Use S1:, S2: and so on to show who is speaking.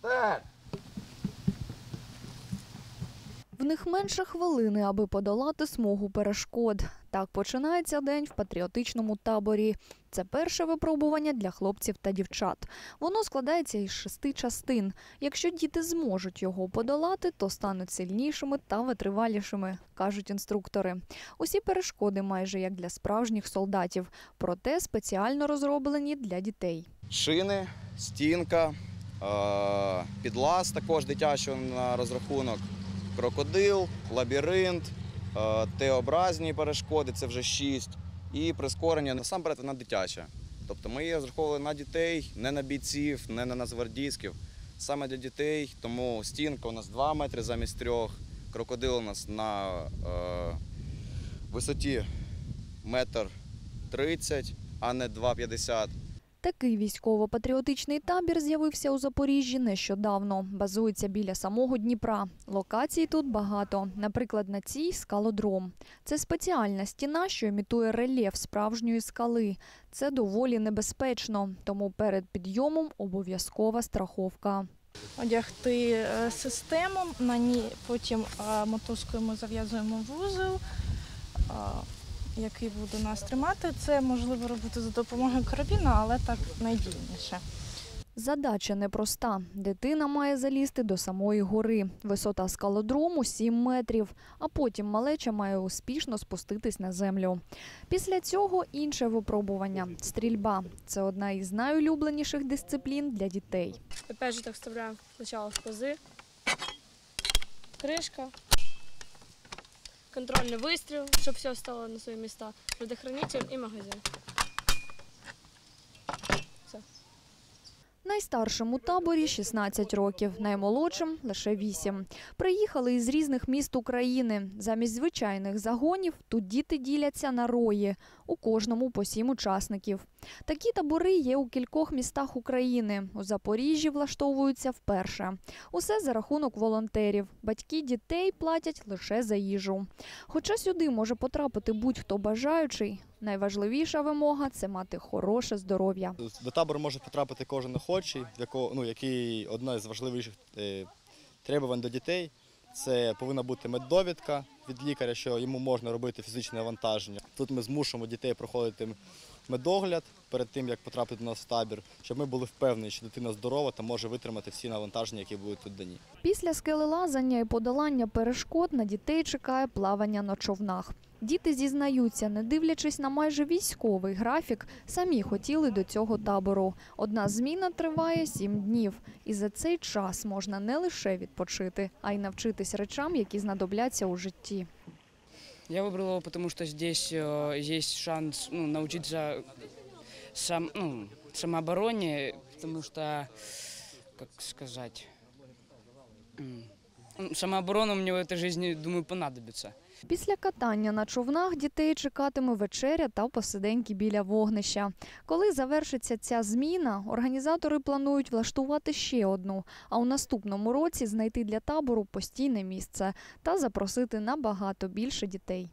S1: Стать!
S2: В них менше хвилини, аби подолати смугу перешкод. Так починається день в патріотичному таборі. Це перше випробування для хлопців та дівчат. Воно складається із шести частин. Якщо діти зможуть його подолати, то стануть сильнішими та витривалішими, кажуть інструктори. Усі перешкоди майже як для справжніх солдатів, проте спеціально розроблені для дітей.
S1: Шини, стінка, підлаз також дитячого на розрахунок, крокодил, лабіринт, е, Т-образні перешкоди, це вже шість, і прискорення насамперед вона дитяча. Тобто ми її розраховували на дітей, не на бійців, не на нацгвардійських, саме для дітей. Тому стінка у нас 2 метри замість трьох, крокодил у нас на е, висоті метр 30, а не 2,50.
S2: Такий військово-патріотичний табір з'явився у Запоріжжі нещодавно. Базується біля самого Дніпра. Локацій тут багато. Наприклад, на цій скалодром. Це спеціальна стіна, що імітує рельєф справжньої скали. Це доволі небезпечно, тому перед підйомом обов'язкова страховка.
S3: одягти е, систему, на ній потім е, мотузкою ми зав'язуємо вузол, який буде нас тримати. Це можливо робити за допомогою карабіна, але так найдійніше.
S2: Задача непроста. Дитина має залізти до самої гори. Висота скалодрому 7 метрів, а потім малеча має успішно спуститись на землю. Після цього інше випробування стрільба. Це одна із найулюбленіших дисциплін для дітей.
S4: Опять же так вставляем сначала в пазы. Крышка Контрольный выстрел, чтобы все стало на свои места. Предохранитель и магазин.
S2: Найстаршим у таборі 16 років, наймолодшим лише 8. Приїхали із різних міст України. Замість звичайних загонів тут діти діляться на рої. У кожному по сім учасників. Такі табори є у кількох містах України. У Запоріжжі влаштовуються вперше. Усе за рахунок волонтерів. Батьки дітей платять лише за їжу. Хоча сюди може потрапити будь-хто бажаючий, найважливіша вимога це мати хороше здоров'я.
S5: До табору може потрапити кожен охочий, якого, ну, який одна з важливіших е, требувань до дітей. Це повинна бути меддовідка від лікаря, що йому можна робити фізичне навантаження. Тут ми змушуємо дітей проходити медогляд перед тим, як потрапити до нас в табір, щоб ми були впевнені, що дитина здорова та може витримати всі навантаження, які будуть тут дані.
S2: Після скелелазання і подолання перешкод на дітей чекає плавання на човнах. Діти зізнаються, не дивлячись на майже військовий графік, самі хотіли до цього табору. Одна зміна триває сім днів, і за цей час можна не лише відпочити, а й навчитись речам, які знадобляться у житті.
S6: Я выбрала его, потому что здесь э, есть шанс ну, научиться сам, ну, самообороне, потому что, как сказать, самооборона мені в этой житті, думаю, понадобиться.
S2: Після катання на човнах дітей чекатиме вечеря та посиденьки біля вогнища. Коли завершиться ця зміна, організатори планують влаштувати ще одну, а у наступному році знайти для табору постійне місце та запросити набагато більше дітей.